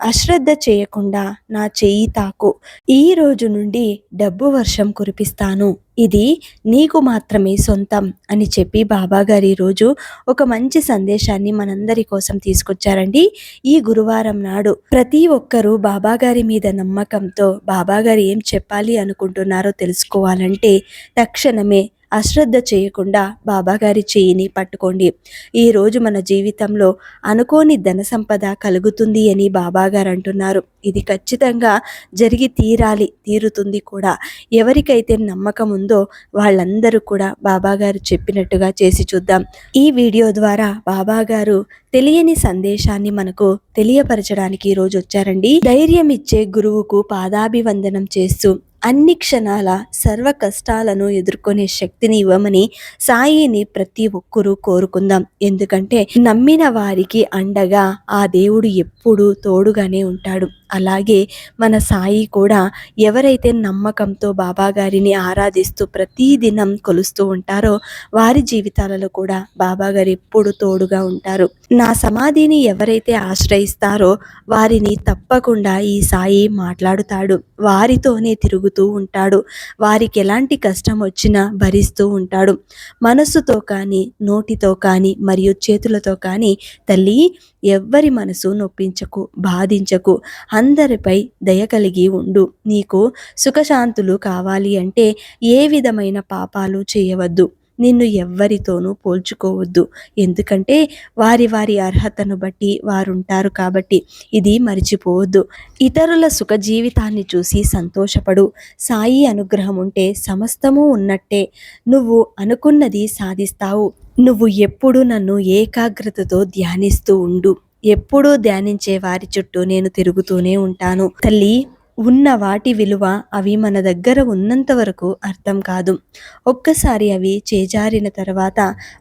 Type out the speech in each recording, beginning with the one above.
అశ్రద్ధ చేయకుండా నా చెయ్యి తాకు. ఈ రోజు నుండి డబ్బు వర్షం కురిపిస్తాను. ఇది నీకు మాత్రమే సొంతం అని చెప్పి బాబాగారు ఈరోజు ఒక మంచి సందేశాన్ని మనందరి కోసం తీసుకొచ్చారండి. ఈ గురువారం నాడు ప్రతి ఒక్కరూ బాబాగారి మీద నమ్మకంతో బాబాగారు ఏం చెప్పాలి అనుకుంటున్నారో తెలుసుకోవాలంటే తక్షణమే అశ్రద్ధ చేయకుండా బాబాగారి చేయిని పట్టుకోండి. ఈరోజు మన జీవితంలో అనుకోని ధన సంపద కలుగుతుంది అని బాబాగారు అంటున్నారు. ఇది ఖచ్చితంగా జరిగి తీరాలి తీరుతుంది కూడా. ఎవరికైతే నమ్మకం ఉందో వాళ్ళందరూ కూడా బాబాగారు చెప్పినట్టుగా చేసి చూద్దాం. ఈ వీడియో ద్వారా బాబాగారు తెలియని సందేశాన్ని మనకు తెలియపరచడానికి ఈరోజు వచ్చారండి. ధైర్యం ఇచ్చే గురువుకు పాదాభివందనం చేస్తూ అన్ని క్షణాల సర్వ కష్టాలను ఎదుర్కొనే శక్తిని ఇవ్వమని సాయిని ప్రతి ఒక్కరూ కోరుకుందాం. ఎందుకంటే నమ్మిన వారికి అండగా ఆ దేవుడు ఎప్పుడూ తోడుగానే ఉంటాడు. అలాగే మన సాయి కూడా ఎవరైతే నమ్మకంతో బాబాగారిని ఆరాధిస్తూ ప్రతిదినం కొలుస్తూ ఉంటారో వారి జీవితాలలో కూడా బాబాగారు ఎప్పుడు తోడుగా ఉంటారు. నా సమాధిని ఎవరైతే ఆశ్రయిస్తారో వారిని తప్పకుండా ఈ సాయి మాట్లాడుతాడు. వారితోనే తిరుగుతూ ఉంటాడు. వారికి ఎలాంటి కష్టం వచ్చినా భరిస్తూ ఉంటాడు. మనస్సుతో కానీ నోటితో కానీ మరియు చేతులతో కానీ తల్లి ఎవ్వరి మనసు నొప్పించకు బాధించకు అందరిపై దయ కలిగి ఉండు. నీకు సుఖశాంతులు కావాలి అంటే ఏ విధమైన పాపాలు చేయవద్దు. నిన్ను ఎవ్వరితోనూ పోల్చుకోవద్దు. ఎందుకంటే వారి వారి అర్హతను బట్టి వారుంటారు కాబట్టి ఇది మరిచిపోవద్దు. ఇతరుల సుఖ జీవితాన్ని చూసి సంతోషపడు. సాయి అనుగ్రహం ఉంటే సమస్తము ఉన్నట్టే. నువ్వు అనుకున్నది సాధిస్తావు. నువ్వు ఎప్పుడు నన్ను ఏకాగ్రతతో ధ్యానిస్తూ ఉండు. ఎప్పుడూ ధ్యానించే వారి చుట్టూ నేను తిరుగుతూనే ఉంటాను. తల్లి ఉన్న వాటి విలువ అవి మన దగ్గర ఉన్నంత వరకు అర్థం కాదు. ఒక్కసారి అవి చేజారిన తర్వాత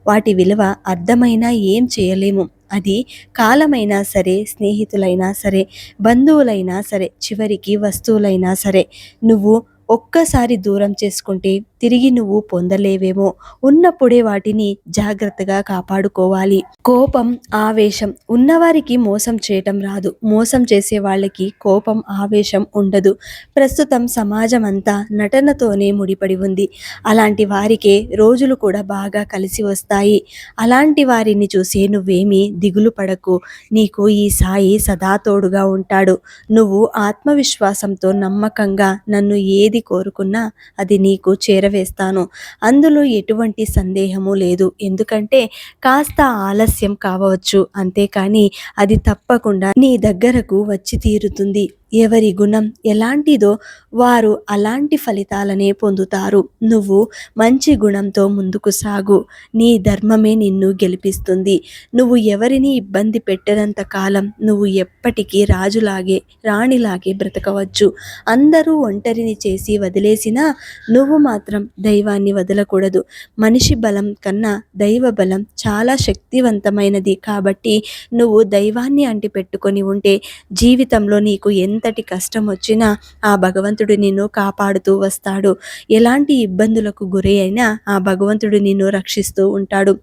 వాటి విలువ అర్థమైనా ఏం చేయలేము. అది కాలమైనా సరే స్నేహితులైనా సరే బంధువులైనా సరే చివరికి వస్తువులైనా సరే నువ్వు ఒక్కసారి దూరం చేసుకుంటే తిరిగి నువ్వు పొందలేవేమో. ఉన్నప్పుడే వాటిని జాగ్రత్తగా కాపాడుకోవాలి. కోపం ఆవేశం ఉన్నవారికి మోసం చేయటం రాదు. మోసం చేసే వాళ్ళకి కోపం ఆవేశం ఉండదు. ప్రస్తుతం సమాజం అంతా నటనతోనే ముడిపడి ఉంది. అలాంటి వారికే రోజులు కూడా బాగా కలిసి వస్తాయి. అలాంటి వారిని చూసి నువ్వేమీ దిగులు పడకు. నీకు ఈ సాయి సదా తోడుగా ఉంటాడు. నువ్వు ఆత్మవిశ్వాసంతో నమ్మకంగా నన్ను ఏది కోరుకున్నా అది నీకు చేర చేరవేస్తాను అందులో ఎటువంటి సందేహము లేదు. ఎందుకంటే కాస్త ఆలస్యం కావచ్చు. అంతేకాని అది తప్పకుండా నీ దగ్గరకు వచ్చి తీరుతుంది. ఎవరి గుణం ఎలాంటిదో వారు అలాంటి ఫలితాలనే పొందుతారు. నువ్వు మంచి గుణంతో ముందుకు సాగు. నీ ధర్మమే నిన్ను గెలిపిస్తుంది. నువ్వు ఎవరిని ఇబ్బంది పెట్టనంత కాలం నువ్వు ఎప్పటికీ రాజులాగే రాణిలాగే బ్రతకవచ్చు. అందరూ ఒంటరిని చేసి వదిలేసినా నువ్వు మాత్రం దైవాన్ని వదలకూడదు. మనిషి బలం కన్నా దైవ బలం చాలా శక్తివంతమైనది. కాబట్టి నువ్వు దైవాన్ని అంటిపెట్టుకొని ఉంటే జీవితంలో నీకు ఎన్ని ఎంతటి కష్టం వచ్చినా ఆ భగవంతుడు నిన్ను కాపాడుతూ వస్తాడు. ఎలాంటి ఇబ్బందులకు గురి అయినా ఆ భగవంతుడు నిన్ను రక్షిస్తూ ఉంటాడు.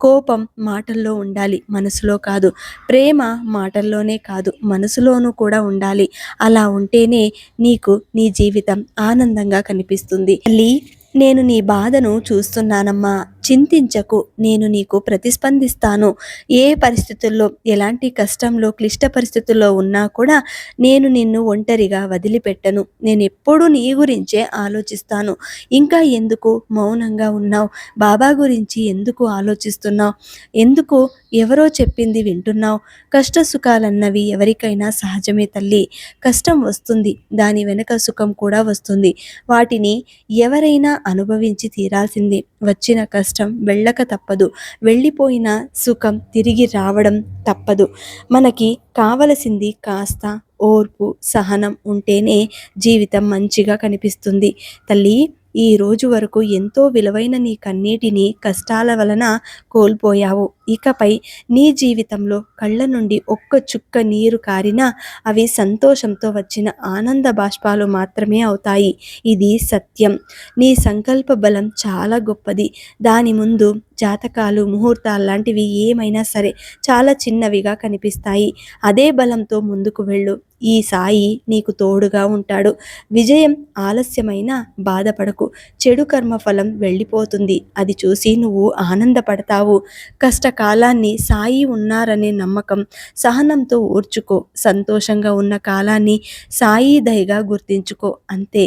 కోపం మాటల్లో ఉండాలి మనసులో కాదు. ప్రేమ మాటల్లోనే కాదు మనసులోనూ కూడా ఉండాలి. అలా ఉంటేనే నీకు నీ జీవితం ఆనందంగా కనిపిస్తుంది. తల్లి నేను నీ బాధను చూస్తున్నానమ్మా. చింతించకు నేను నీకు ప్రతిస్పందిస్తాను. ఏ పరిస్థితుల్లో ఎలాంటి కష్టంలో క్లిష్ట పరిస్థితుల్లో ఉన్నా కూడా నేను నిన్ను ఒంటరిగా వదిలిపెట్టను. నేను ఎప్పుడూ నీ గురించే ఆలోచిస్తాను. ఇంకా ఎందుకు మౌనంగా ఉన్నావు? బాబా గురించి ఎందుకు ఆలోచిస్తున్నావు? ఎందుకు ఎవరో చెప్పింది వింటున్నావు? కష్ట సుఖాలన్నవి ఎవరికైనా సహజమే తల్లి. కష్టం వస్తుంది దాని వెనక సుఖం కూడా వస్తుంది. వాటిని ఎవరైనా అనుభవించి తీరాల్సింది. వచ్చిన కష్టం వెళ్ళక తప్పదు. వెళ్ళిపోయిన సుఖం తిరిగి రావడం తప్పదు. మనకి కావలసింది కాస్త ఓర్పు సహనం ఉంటేనే జీవితం మంచిగా కనిపిస్తుంది. తల్లి ఈ రోజు వరకు ఎంతో విలువైన నీ కన్నీటిని కష్టాల వలన కోల్పోయావు. ఇకపై నీ జీవితంలో కళ్ళ నుండి ఒక్క చుక్క నీరు కారినా అవి సంతోషంతో వచ్చిన ఆనంద బాష్పాలు మాత్రమే అవుతాయి. ఇది సత్యం. నీ సంకల్ప బలం చాలా గొప్పది. దాని ముందు జాతకాలు ముహూర్తాలు లాంటివి ఏమైనా సరే చాలా చిన్నవిగా కనిపిస్తాయి. అదే బలంతో ముందుకు వెళ్ళు. ఈ సాయి నీకు తోడుగా ఉంటాడు. విజయం ఆలస్యమైన బాధపడకు. చెడు కర్మఫలం వెళ్ళిపోతుంది. అది చూసి నువ్వు ఆనందపడతావు. కష్టకాలాన్ని సాయి ఉన్నారనే నమ్మకం సహనంతో ఓర్చుకో. సంతోషంగా ఉన్న కాలాన్ని సాయి దయగా గుర్తించుకో. అంతే.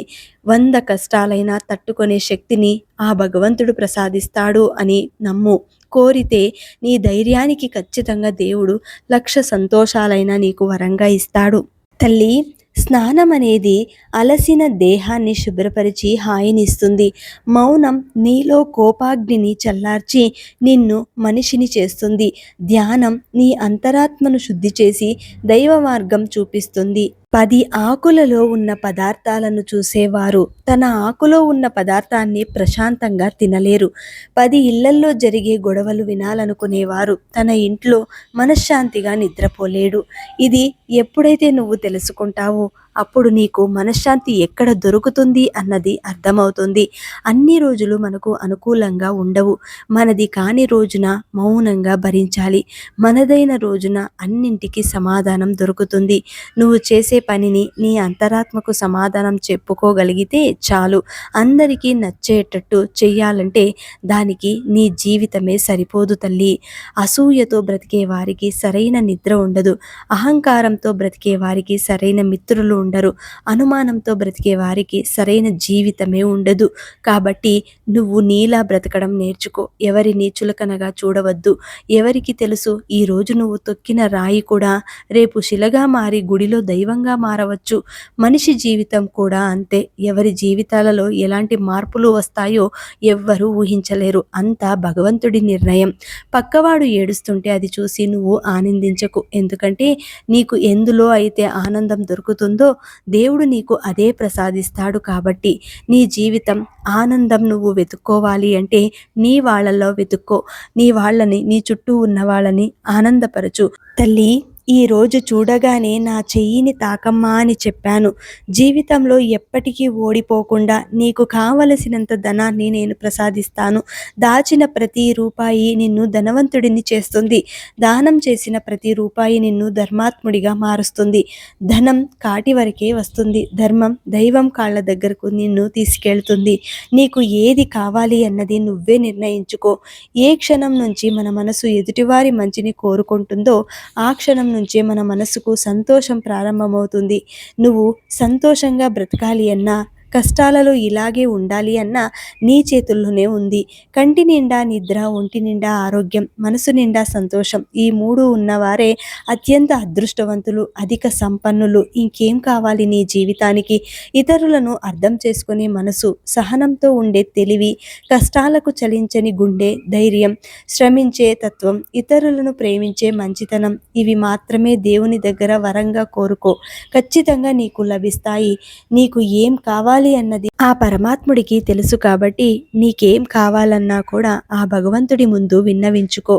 వంద కష్టాలైనా తట్టుకునే శక్తిని ఆ భగవంతుడు ప్రసాదిస్తాడు అని నమ్ము. కోరితే నీ ధైర్యానికి ఖచ్చితంగా దేవుడు లక్ష సంతోషాలైనా నీకు వరంగా ఇస్తాడు. తల్లి స్నానం అనేది అలసిన దేహాన్ని శుభ్రపరిచి హాయినిస్తుంది. మౌనం నీలో కోపాగ్నిని చల్లార్చి నిన్ను మనిషిని చేస్తుంది. ధ్యానం నీ అంతరాత్మను శుద్ధి చేసి దైవ మార్గం చూపిస్తుంది. పది ఆకులలో ఉన్న పదార్థాలను చూసేవారు. తన ఆకులో ఉన్న పదార్థాన్ని ప్రశాంతంగా తినలేరు. పది ఇళ్ళల్లో జరిగే గొడవలు వినాలనుకునేవారు. తన ఇంట్లో మనశ్శాంతిగా నిద్రపోలేడు. ఇది ఎప్పుడైతే నువ్వు తెలుసుకుంటావో అప్పుడు నీకు మనశ్శాంతి ఎక్కడ దొరుకుతుంది అన్నది అర్థమవుతుంది. అన్ని రోజులు మనకు అనుకూలంగా ఉండవు. మనది కాని రోజున మౌనంగా భరించాలి. మనదైన రోజున అన్నింటికి సమాధానం దొరుకుతుంది. నువ్వు చేసే పనిని నీ అంతరాత్మకు సమాధానం చెప్పుకోగలిగితే చాలు. అందరికీ నచ్చేటట్టు చెయ్యాలంటే దానికి నీ జీవితమే సరిపోదు తల్లి. అసూయతో బ్రతికే వారికి సరైన నిద్ర ఉండదు. అహంకారంతో బ్రతికే వారికి సరైన మిత్రులు ఉండరు. అనుమానంతో బ్రతికే వారికి సరైన జీవితమే ఉండదు. కాబట్టి నువ్వు నీలా బ్రతకడం నేర్చుకో. ఎవరిని చులకనగా చూడవద్దు. ఎవరికి తెలుసు ఈరోజు నువ్వు తొక్కిన రాయి కూడా రేపు శిలగా మారి గుడిలో దైవంగా మారవచ్చు. మనిషి జీవితం కూడా అంతే. ఎవరి జీవితాలలో ఎలాంటి మార్పులు వస్తాయో ఎవ్వరూ ఊహించలేరు. అంతా భగవంతుడి నిర్ణయం. పక్కవాడు ఏడుస్తుంటే అది చూసి నువ్వు ఆనందించకు. ఎందుకంటే నీకు ఎందులో అయితే ఆనందం దొరుకుతుందో దేవుడు నీకు అదే ప్రసాదిస్తాడు కాబట్టి నీ జీవితం ఆనందం నువ్వు వెతుక్కోవాలి అంటే నీ వాళ్ళల్లో వెతుక్కో. నీ వాళ్ళని నీ చుట్టూ ఉన్న వాళ్ళని ఆనందపరచు. తల్లి ఈ రోజు చూడగానే నా చెయ్యిని తాకమ్మా అని చెప్పాను. జీవితంలో ఎప్పటికీ ఓడిపోకుండా నీకు కావలసినంత ధనాన్ని నేను ప్రసాదిస్తాను. దాచిన ప్రతి రూపాయి నిన్ను ధనవంతుడిని చేస్తుంది. దానం చేసిన ప్రతి రూపాయి నిన్ను ధర్మాత్ముడిగా మారుస్తుంది. ధనం కాటి వరకే వస్తుంది. ధర్మం దైవం కాళ్ళ దగ్గరకు నిన్ను తీసుకెళ్తుంది. నీకు ఏది కావాలి అన్నది నువ్వే నిర్ణయించుకో. ఏ క్షణం నుంచి మన మనసు ఎదుటివారి మంచిని కోరుకుంటుందో ఆ క్షణం నుంచే మన మనసుకు సంతోషం ప్రారంభమవుతుంది. నువ్వు సంతోషంగా బ్రతకాలి అన్నా కష్టాలలో ఇలాగే ఉండాలి అన్న నీ చేతుల్లోనే ఉంది. కంటి నిండా నిద్ర ఒంటి నిండా ఆరోగ్యం మనసు నిండా సంతోషం ఈ మూడు ఉన్నవారే అత్యంత అదృష్టవంతులు అధిక సంపన్నులు. ఇంకేం కావాలి నీ జీవితానికి? ఇతరులను అర్థం చేసుకునే మనసు సహనంతో ఉండే తెలివి కష్టాలకు చలించని గుండె ధైర్యం శ్రమించే తత్వం ఇతరులను ప్రేమించే మంచితనం ఇవి మాత్రమే దేవుని దగ్గర వరంగా కోరుకో. ఖచ్చితంగా నీకు లభిస్తాయి. నీకు ఏం కావాలి కావాలి అన్నది ఆ పరమాత్ముడికి తెలుసు కాబట్టి నీకేం కావాలన్నా కూడా ఆ భగవంతుడి ముందు విన్నవించుకో.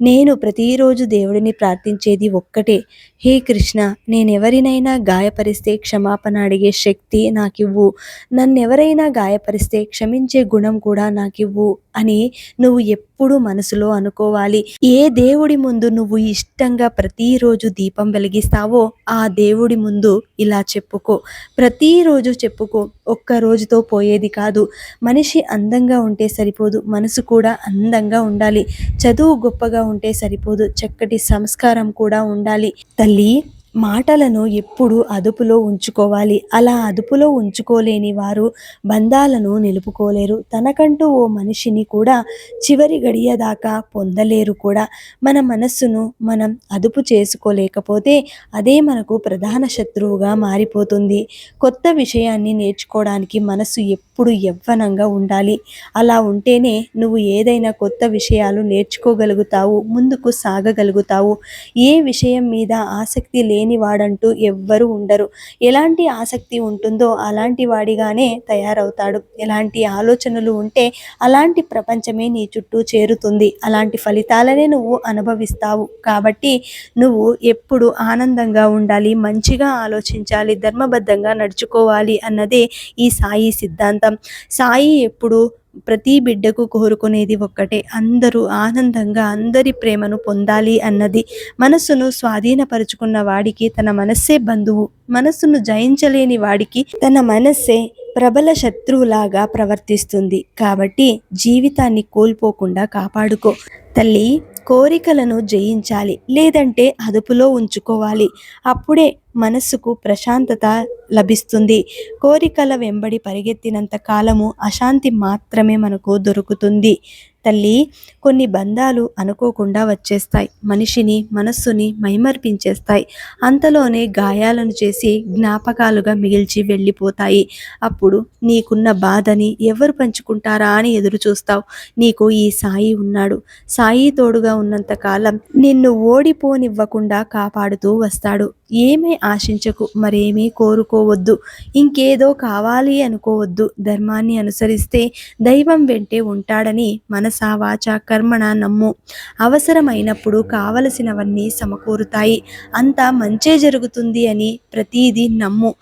నేను ప్రతిరోజు దేవుడిని ప్రార్థించేది ఒక్కటే. హే కృష్ణ నేనెవరినైనా గాయపరిస్తే క్షమాపణ అడిగే శక్తి నాకివ్వు. నన్నెవరైనా గాయపరిస్తే క్షమించే గుణం కూడా నాకివ్వు అని నువ్వు ఎప్పుడూ మనసులో అనుకోవాలి. ఏ దేవుడి ముందు నువ్వు ఇష్టంగా ప్రతిరోజు దీపం వెలిగిస్తావో ఆ దేవుడి ముందు ఇలా చెప్పుకో. ప్రతిరోజు చెప్పుకో ఒక్క రోజుతో పోయేది కాదు. మనిషి అందంగా ఉంటే సరిపోదు మనసు కూడా అందంగా ఉండాలి. చదువు గొప్పగా ఉంటే సరిపోదు. చక్కటి సంస్కారం కూడా ఉండాలి. తల్లి మాటలను ఎప్పుడు అదుపులో ఉంచుకోవాలి. అలా అదుపులో ఉంచుకోలేని వారు బంధాలను నిలుపుకోలేరు. తనకంటూ ఓ మనిషిని కూడా చివరి గడియ దాకా పొందలేరు కూడా. మన మనస్సును మనం అదుపు చేసుకోలేకపోతే అదే మనకు ప్రధాన శత్రువుగా మారిపోతుంది. కొత్త విషయాన్ని నేర్చుకోవడానికి మనసు ఎప్పుడు యవ్వనంగా ఉండాలి. అలా ఉంటేనే నువ్వు ఏదైనా కొత్త విషయాలు నేర్చుకోగలుగుతావు ముందుకు సాగగలుగుతావు. ఏ విషయం మీద ఆసక్తి లేని లేనివాడంటూ ఎవ్వరూ ఉండరు. ఎలాంటి ఆసక్తి ఉంటుందో అలాంటి వాడిగానే తయారవుతాడు. ఎలాంటి ఆలోచనలు ఉంటే అలాంటి ప్రపంచమే నీ చుట్టూ చేరుతుంది. అలాంటి ఫలితాలనే నువ్వు అనుభవిస్తావు. కాబట్టి నువ్వు ఎప్పుడు ఆనందంగా ఉండాలి మంచిగా ఆలోచించాలి ధర్మబద్ధంగా నడుచుకోవాలి అన్నదే ఈ సాయి సిద్ధాంతం. సాయి ఎప్పుడు ప్రతి బిడ్డకు కోరుకునేది ఒక్కటే. అందరూ ఆనందంగా అందరి ప్రేమను పొందాలి అన్నది. మనస్సును స్వాధీనపరుచుకున్న వాడికి తన మనస్సే బంధువు. మనస్సును జయించలేని వాడికి తన మనస్సే ప్రబల శత్రువులాగా ప్రవర్తిస్తుంది. కాబట్టి జీవితాన్ని కోల్పోకుండా కాపాడుకో. తల్లి కోరికలను జయించాలి లేదంటే అదుపులో ఉంచుకోవాలి. అప్పుడే మనస్సుకు ప్రశాంతత లభిస్తుంది. కోరికల వెంబడి పరిగెత్తినంత కాలము అశాంతి మాత్రమే మనకు దొరుకుతుంది. తల్లి కొన్ని బంధాలు అనుకోకుండా వచ్చేస్తాయి. మనిషిని మనస్సుని మైమర్పించేస్తాయి. అంతలోనే గాయాలను చేసి జ్ఞాపకాలుగా మిగిల్చి వెళ్ళిపోతాయి. అప్పుడు నీకున్న బాధని ఎవరు పంచుకుంటారా అని ఎదురు చూస్తావు నీకు ఈ సాయి ఉన్నాడు. సాయి తోడుగా ఉన్నంత కాలం నిన్ను ఓడిపోనివ్వకుండా కాపాడుతూ వస్తాడు. ఏమీ ఆశించకు మరేమీ కోరుకోవద్దు. ఇంకేదో కావాలి అనుకోవద్దు. ధర్మాన్ని అనుసరిస్తే దైవం వెంటే ఉంటాడని మనసు వాచ కర్మణ నమ్ము. అవసరమైనప్పుడు కావలసినవన్నీ సమకూరుతాయి. అంతా మంచే జరుగుతుంది అని ప్రతీది నమ్ము.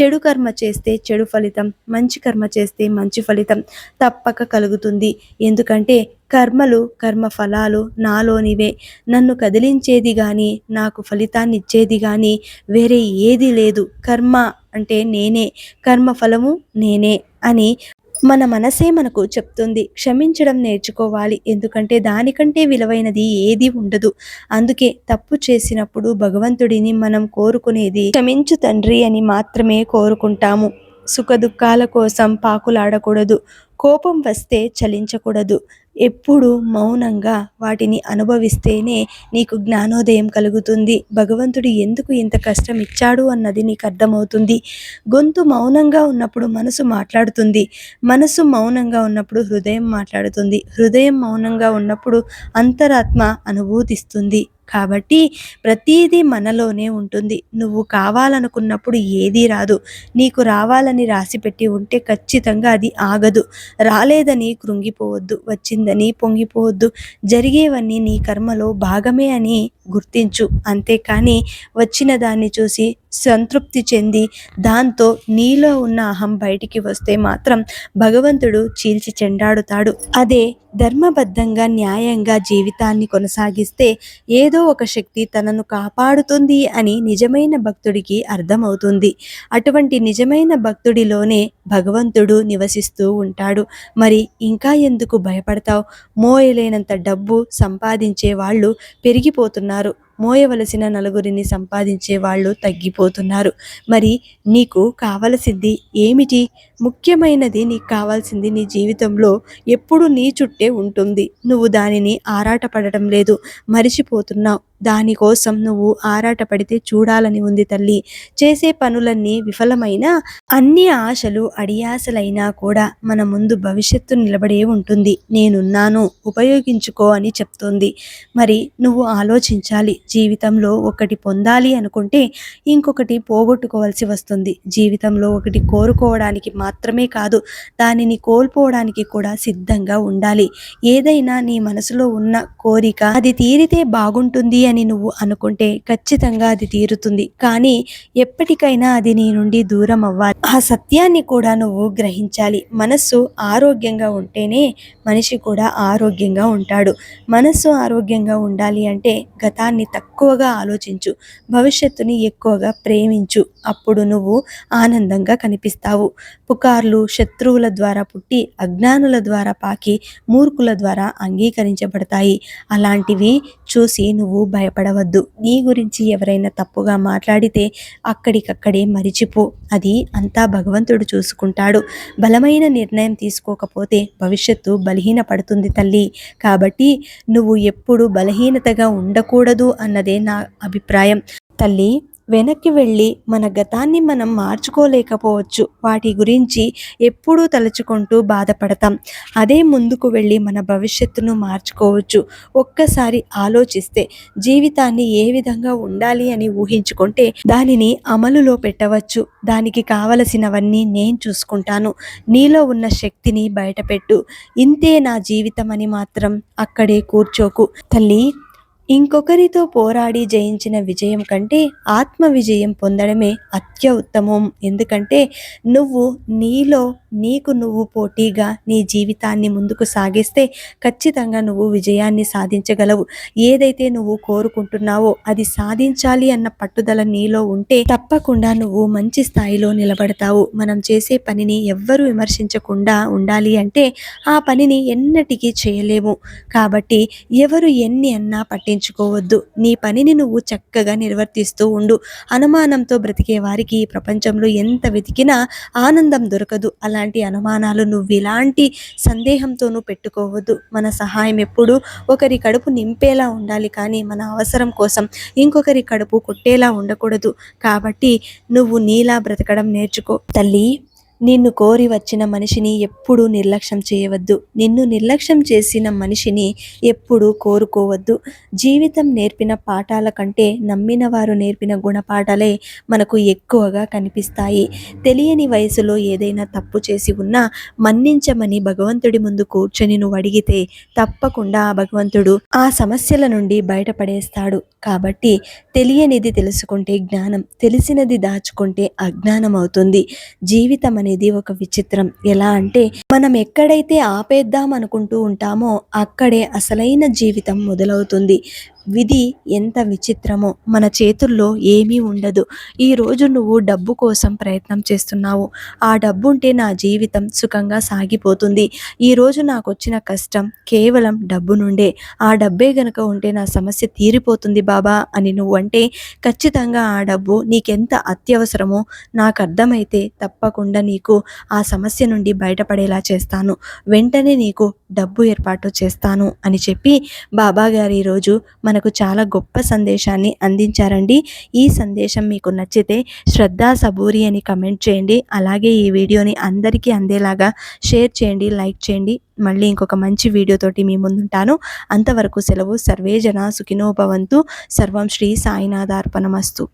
చెడు కర్మ చేస్తే చెడు ఫలితం మంచి కర్మ చేస్తే మంచి ఫలితం తప్పక కలుగుతుంది. ఎందుకంటే కర్మలు కర్మ ఫలాలు నాలోనివే. నన్ను కదిలించేది కానీ నాకు ఫలితాన్ని ఇచ్చేది కానీ వేరే ఏది లేదు. కర్మ అంటే నేనే. కర్మ ఫలము నేనే అని మన మనసే మనకు చెప్తుంది క్షమించడం నేర్చుకోవాలి. ఎందుకంటే దానికంటే విలువైనది ఏది ఉండదు. అందుకే తప్పు చేసినప్పుడు భగవంతుడిని మనం కోరుకునేది క్షమించు తండ్రి అని మాత్రమే కోరుకుంటాము. సుఖ దుఃఖాల కోసం పాకులాడకూడదు. కోపం వస్తే చలించకూడదు. ఎప్పుడు మౌనంగా వాటిని అనుభవిస్తేనే నీకు జ్ఞానోదయం కలుగుతుంది. భగవంతుడు ఎందుకు ఇంత కష్టం ఇచ్చాడు అన్నది నీకు అర్థమవుతుంది. గొంతు మౌనంగా ఉన్నప్పుడు మనసు మాట్లాడుతుంది. మనసు మౌనంగా ఉన్నప్పుడు హృదయం మాట్లాడుతుంది. హృదయం మౌనంగా ఉన్నప్పుడు అంతరాత్మ అనుభూతిస్తుంది. కాబట్టి ప్రతీది మనలోనే ఉంటుంది. నువ్వు కావాలనుకున్నప్పుడు ఏదీ రాదు. నీకు రావాలని రాసిపెట్టి ఉంటే ఖచ్చితంగా అది ఆగదు. రాలేదని కృంగిపోవద్దు. వచ్చిందని పొంగిపోవద్దు. జరిగేవన్నీ నీ కర్మలో భాగమే అని గుర్తించు. అంతేకాని వచ్చిన దాన్ని చూసి సంతృప్తి చెంది దాంతో నీలో ఉన్న అహం బయటికి వస్తే మాత్రం భగవంతుడు చీల్చి చెండాడుతాడు. అదే ధర్మబద్ధంగా న్యాయంగా జీవితాన్ని కొనసాగిస్తే ఏదో ఒక శక్తి తనను కాపాడుతుంది అని నిజమైన భక్తుడికి అర్థమవుతుంది. అటువంటి నిజమైన భక్తుడిలోనే భగవంతుడు నివసిస్తూ ఉంటాడు. మరి ఇంకా ఎందుకు భయపడతావు? మోయలేనంత డబ్బు సంపాదించే వాళ్ళు పెరిగిపోతున్నారు. మోయవలసిన నలుగురిని సంపాదించే వాళ్ళు తగ్గిపోతున్నారు. మరి నీకు కావలసింది ఏమిటి? ముఖ్యమైనది నీకు కావాల్సింది నీ జీవితంలో ఎప్పుడు నీ చుట్టే ఉంటుంది. నువ్వు దానిని ఆరాటపడటం లేదు. మరిచిపోతున్నావు. దానికోసం నువ్వు ఆరాటపడితే చూడాలని ఉంది తల్లి. చేసే పనులన్నీ విఫలమైన అన్ని ఆశలు అడియాసలైనా కూడా మన ముందు భవిష్యత్తు నిలబడే ఉంటుంది. నేనున్నాను ఉపయోగించుకో అని చెప్తోంది. మరి నువ్వు ఆలోచించాలి. జీవితంలో ఒకటి పొందాలి అనుకుంటే ఇంకొకటి పోగొట్టుకోవాల్సి వస్తుంది. జీవితంలో ఒకటి కోరుకోవడానికి మాత్రమే కాదు దానిని కోల్పోవడానికి కూడా సిద్ధంగా ఉండాలి. ఏదైనా నీ మనసులో ఉన్న కోరిక అది తీరితే బాగుంటుంది అని నువ్వు అనుకుంటే ఖచ్చితంగా అది తీరుతుంది. కానీ ఎప్పటికైనా అది నీ నుండి దూరం అవ్వాలి. ఆ సత్యాన్ని కూడా నువ్వు గ్రహించాలి. మనస్సు ఆరోగ్యంగా ఉంటేనే మనిషి కూడా ఆరోగ్యంగా ఉంటాడు. మనస్సు ఆరోగ్యంగా ఉండాలి అంటే గతాన్ని తక్కువగా ఆలోచించు. భవిష్యత్తుని ఎక్కువగా ప్రేమించు. అప్పుడు నువ్వు ఆనందంగా కనిపిస్తావు. పుకార్లు శత్రువుల ద్వారా పుట్టి అజ్ఞానుల ద్వారా పాకి మూర్ఖుల ద్వారా అంగీకరించబడతాయి. అలాంటివి చూసి నువ్వు భయపడవద్దు. నీ గురించి ఎవరైనా తప్పుగా మాట్లాడితే అక్కడికక్కడే మరిచిపో. అది అంతా భగవంతుడు చూసుకుంటాడు. బలమైన నిర్ణయం తీసుకోకపోతే భవిష్యత్తు బలహీన పడుతుంది తల్లి. కాబట్టి నువ్వు ఎప్పుడు బలహీనతగా ఉండకూడదు అన్నదే నా అభిప్రాయం. తల్లి వెనక్కి వెళ్ళి మన గతాన్ని మనం మార్చుకోలేకపోవచ్చు. వాటి గురించి ఎప్పుడూ తలుచుకుంటూ బాధపడతాం. అదే ముందుకు వెళ్ళి మన భవిష్యత్తును మార్చుకోవచ్చు. ఒక్కసారి ఆలోచిస్తే జీవితాన్ని ఏ విధంగా ఉండాలి అని ఊహించుకుంటే దానిని అమలులో పెట్టవచ్చు. దానికి కావలసినవన్నీ నేను చూసుకుంటాను. నీలో ఉన్న శక్తిని బయటపెట్టు. ఇంతే నా జీవితం అని మాత్రం అక్కడే కూర్చోకు. తల్లి ఇంకొకరితో పోరాడి జయించిన విజయం కంటే ఆత్మ విజయం పొందడమే అత్యుత్తమం. ఎందుకంటే నువ్వు నీలో నీకు నువ్వు పోటీగా నీ జీవితాన్ని ముందుకు సాగిస్తే ఖచ్చితంగా నువ్వు విజయాన్ని సాధించగలవు. ఏదైతే నువ్వు కోరుకుంటున్నావో అది సాధించాలి అన్న పట్టుదల నీలో ఉంటే తప్పకుండా నువ్వు మంచి స్థాయిలో నిలబడతావు. మనం చేసే పనిని ఎవ్వరూ విమర్శించకుండా ఉండాలి అంటే ఆ పనిని ఎన్నటికీ చేయలేము. కాబట్టి ఎవరు ఎన్ని అన్నా పట్టించుకోవద్దు. నీ పనిని నువ్వు చక్కగా నిర్వర్తిస్తూ ఉండు. అనుమానంతో బ్రతికే వారికి ఈ ప్రపంచంలో ఎంత వెతికినా ఆనందం దొరకదు. అలా ఇలాంటి అనుమానాలు నువ్వు ఇలాంటి సందేహంతోనూ పెట్టుకోవద్దు. మన సహాయం ఎప్పుడు ఒకరి కడుపు నింపేలా ఉండాలి కానీ మన అవసరం కోసం ఇంకొకరి కడుపు కొట్టేలా ఉండకూడదు. కాబట్టి నువ్వు నీలా బ్రతకడం నేర్చుకో. తల్లి నిన్ను కోరి వచ్చిన మనిషిని ఎప్పుడూ నిర్లక్ష్యం చేయవద్దు. నిన్ను నిర్లక్ష్యం చేసిన మనిషిని ఎప్పుడూ కోరుకోవద్దు. జీవితం నేర్పిన పాఠాల కంటే నమ్మిన వారు నేర్పిన గుణపాఠాలే మనకు ఎక్కువగా కనిపిస్తాయి. తెలియని వయసులో ఏదైనా తప్పు చేసి ఉన్నా మన్నించమని భగవంతుడి ముందు కూర్చొని నువ్వు అడిగితే తప్పకుండా ఆ భగవంతుడు ఆ సమస్యల నుండి బయటపడేస్తాడు. కాబట్టి తెలియనిది తెలుసుకుంటే జ్ఞానం తెలిసినది దాచుకుంటే అజ్ఞానం అవుతుంది. జీవితం అనేది ఒక విచిత్రం. ఎలా అంటే మనం ఎక్కడైతే ఆపేద్దాం అనుకుంటూ ఉంటామో అక్కడే అసలైన జీవితం మొదలవుతుంది. విధి ఎంత విచిత్రమో మన చేతుల్లో ఏమీ ఉండదు. ఈరోజు నువ్వు డబ్బు కోసం ప్రయత్నం చేస్తున్నావు. ఆ డబ్బు ఉంటే నా జీవితం సుఖంగా సాగిపోతుంది. ఈరోజు నాకు వచ్చిన కష్టం కేవలం డబ్బు నుండే. ఆ డబ్బే గనక ఉంటే నా సమస్య తీరిపోతుంది బాబా అని నువ్వు అంటే ఖచ్చితంగా ఆ డబ్బు నీకెంత అత్యవసరమో నాకు అర్థమైతే తప్పకుండా నీకు ఆ సమస్య నుండి బయటపడేలా చేస్తాను. వెంటనే నీకు డబ్బు ఏర్పాటు చేస్తాను అని చెప్పి బాబా గారు ఈరోజు మనకు చాలా గొప్ప సందేశాన్ని అందించారండి. ఈ సందేశం మీకు నచ్చితే శ్రద్ధా సబూరి అని కమెంట్ చేయండి. అలాగే ఈ వీడియోని అందరికీ అందేలాగా షేర్ చేయండి లైక్ చేయండి. మళ్ళీ ఇంకొక మంచి వీడియోతోటి మీ ముందుంటాను. అంతవరకు సెలవు. సర్వేజన సుఖినోభవంతు సర్వం శ్రీ సాయినాథార్పణమస్తు.